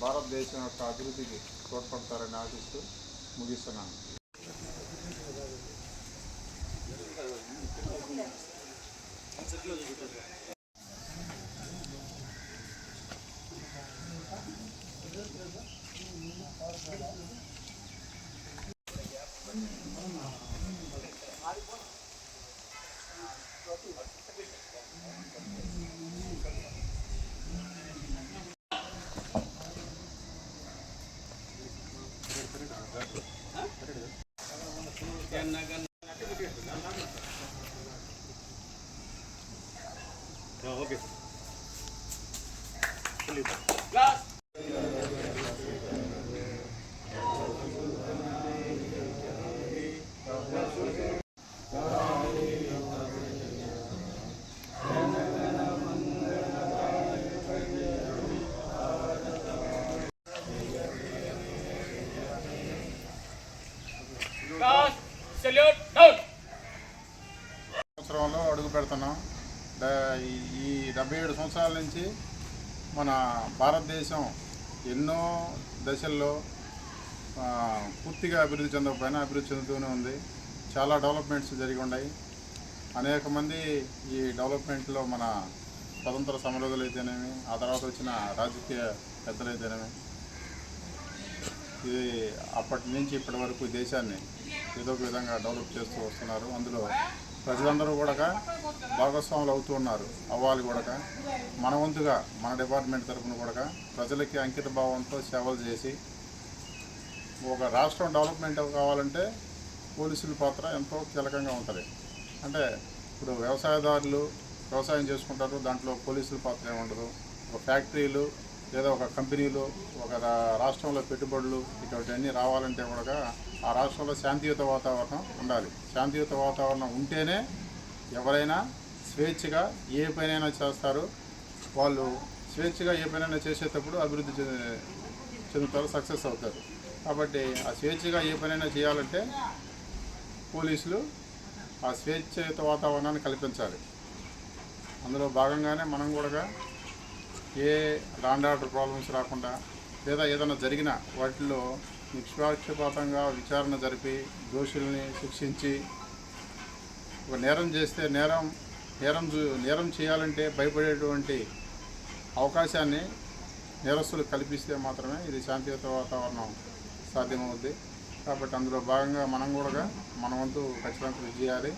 భారతదేశం యొక్క అభివృద్ధికి తోడ్పడతారని ఆశిస్తూ ముగిస్తున్నాను సంవత్సరంలో అడుగు పెడుతున్నాం. ఈ- ఈ డెబ్బై ఏడు సంవత్సరాల నుంచి మన భారతదేశం ఎన్నో దశల్లో పూర్తిగా అభివృద్ధి చెందకపోయినా అభివృద్ధి చెందుతూనే ఉంది. చాలా డెవలప్మెంట్స్ జరిగి ఉన్నాయి. అనేక మంది ఈ డెవలప్మెంట్లో మన స్వతంత్ర సమరదులు అయితేనేమి ఆ తర్వాత వచ్చిన రాజకీయ పెద్దలు అయితేనేమి ఇది అప్పటి నుంచి ఇప్పటి వరకు దేశాన్ని ఏదో ఒక విధంగా డెవలప్ చేస్తూ వస్తున్నారు. అందులో ప్రజలందరూ కూడా భాగస్వాములు అవుతూ ఉన్నారు. అవ్వాలి కూడా మన వంతుగా మన డిపార్ట్మెంట్ తరఫున కూడా ప్రజలకి అంకిత భావంతో సేవలు చేసి ఒక రాష్ట్రం డెవలప్మెంట్ కావాలంటే పోలీసుల పాత్ర ఎంతో కీలకంగా ఉంటుంది. అంటే ఇప్పుడు వ్యవసాయదారులు వ్యవసాయం చేసుకుంటారు దాంట్లో పోలీసుల పాత్ర ఏమి ఉండదు ఒక ఫ్యాక్టరీలు లేదా ఒక కంపెనీలు ఒక రాష్ట్రంలో పెట్టుబడులు ఇటువంటివన్నీ రావాలంటే కూడా ఆ రాష్ట్రంలో శాంతియుత వాతావరణం ఉండాలి. శాంతియుత వాతావరణం ఉంటేనే ఎవరైనా స్వేచ్ఛగా ఏ పనైనా చేస్తారు. వాళ్ళు స్వేచ్ఛగా ఏ పనైనా చేసేటప్పుడు అభివృద్ధి చెందుతారు సక్సెస్ అవుతారు. కాబట్టి ఆ స్వేచ్ఛగా ఏ పనైనా చేయాలంటే పోలీసులు ఆ స్వేచ్ఛయుత వాతావరణాన్ని కల్పించాలి. అందులో భాగంగానే మనం కూడా ఏ లాండ్ ఆర్డర్ ప్రాబ్లమ్స్ రాకుండా లేదా ఏదైనా జరిగిన వాటిల్లో నిష్పాక్షపాతంగా విచారణ జరిపి దోషుల్ని శిక్షించి ఒక నేరం చేస్తే నేరం నేరం చూ- నేరం చేయాలంటే భయపడేటువంటి అవకాశాన్ని నేరస్తులు కల్పిస్తే మాత్రమే ఇది శాంతియుత వాతావరణం సాధ్యమవుద్ది. కాబట్టి అందులో భాగంగా మనం కూడా మన వంతు ఖచ్చితంగా కృషి చేయాలి.